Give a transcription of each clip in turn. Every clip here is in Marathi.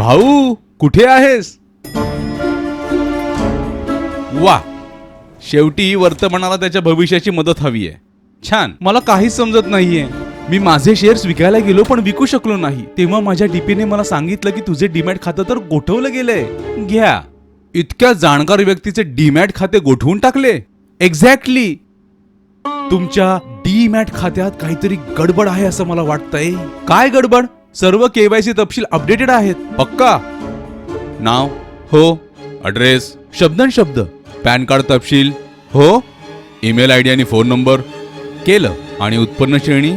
भाऊ कुठे आहेस? वा शेवटी वर्तमानाला त्याच्या भविष्याची मदत हवी आहे. छान मला काहीच समजत नाहीये. मी माझे शेअर्स विकायला गेलो पण विकू शकलो नाही. तेव्हा माझ्या डीपीने मला सांगितलं की तुझे डीमॅट खातं तर गोठवलं गेलंय. घ्या. इतक्या जाणकार व्यक्तीचे डीमॅट खाते गोठवून टाकले. एक्झॅक्टली तुमच्या डीमॅट खात्यात काहीतरी गडबड आहे असं मला वाटतंय. काय गडबड? सर्व केवायसी तपशील अपडेटेड आहेत. पक्का? नाव? हो. ॲड्रेस शब्दन शब्द पॅन कार्ड तपशील? हो. ईमेल आयडी आणि फोन नंबर केलं. आणि उत्पन्न श्रेणी?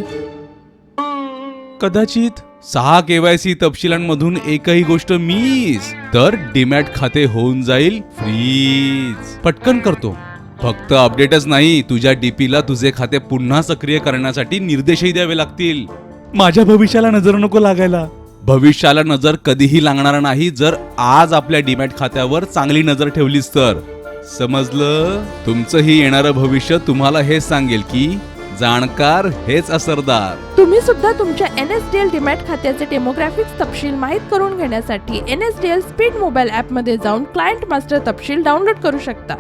कदाचित सहा केवायसी तपशिलांमधून एकही गोष्ट मिस तर डीमॅट खाते होऊन जाईल फ्रीज पटकन करतो. फक्त अपडेटच नाही. तुझ्या डीपीला तुझे खाते पुन्हा सक्रिय करण्यासाठी निर्देशही द्यावे लागतील. माझ्या भविष्याला नजर नको लागायला. भविष्याला नजर कधीही लागणार नाही जर आज आपल्या डीमॅट खात्यावर चांगली नजर ठेवलीस तर. समजलं? तुमचंही येणारं भविष्य तुम्हाला हेच सांगेल की जाणकार हेच असरदार. तुम्ही सुद्धा तुमच्या N S D L demat खात्याचे डेमोग्राफिक्स तपशील माहीत करून घेण्यासाठी N S D L speed mobile ॲपमध्ये जाऊन क्लायंट मास्टर तपशील डाउनलोड करू शकता.